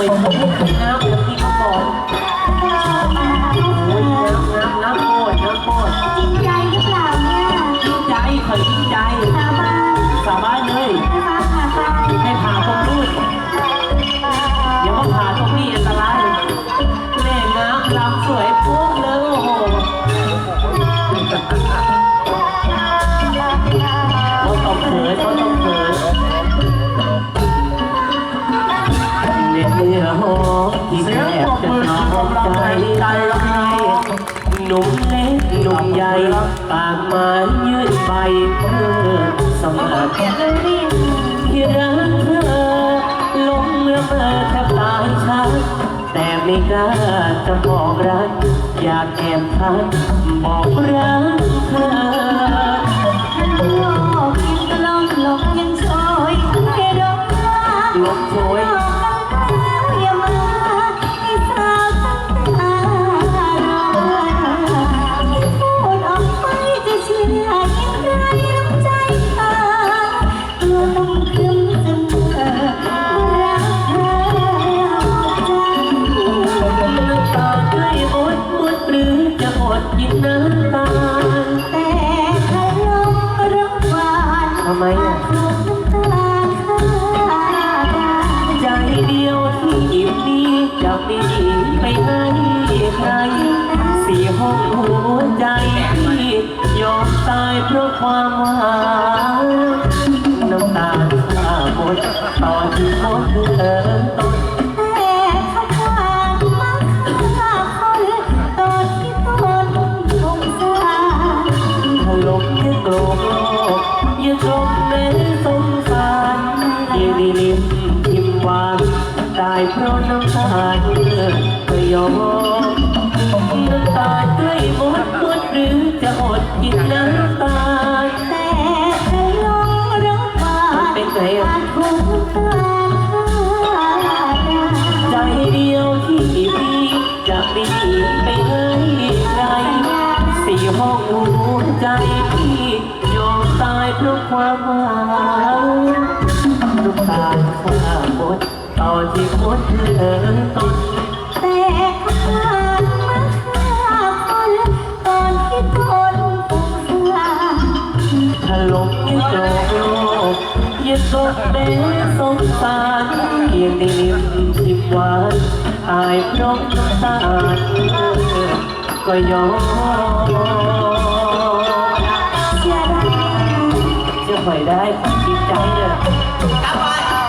ไปทำให้น้ำแล้วพี่เขาบอกโอ้ยน้ำน้ำน้ำโคตรน้ำโคตรจริงใจหรือเปล่าเนี่ยจริงใจขอจริงใจสาบาน ที่แทบจะนอกใจใจหนุ่มเล็กหนุ่มใหญ่ปากไม้ยืดไปเพื่อสมัครที่รักเธอลงเมื่อเมื่อแทบตายชักแต่ไม่กล้าจะบอกรัก อยากแอบทักบอกรักเธอ ทำไมอะถูกน้ำตาข้าใจที่หยิบนี้จะไม่หนีไปให้ใครสี่ห้องหัวใจที่ยอมตายเพราะความหวั ดตอนที่หมดเธอต้นแต่เขาพางมาฆ่าคนตอนที่ตนสงสารถล่มยังโกรธโลกยังกลมแม้สงสารยังได้ลิ้มทิมหวานตายเพราะน้ำตาเธอก็ยอม จะไม่หนีไปให้ใครสี่ห้องหัวใจที่ยอมตายเพราะความหวังน้ำตาข้าหมดต่อที่หมดเธอต้อง แต่ขาพางมาฆ่าคนตอนที่ต้นสงสารถล่มยังโกโลกยังกดแม้สงสารเพียงได้ลิ้มทิมหวาน อายเพราะน้ำตาก็ยอมจะปล่อยได้จริงใจเด้อกลับไป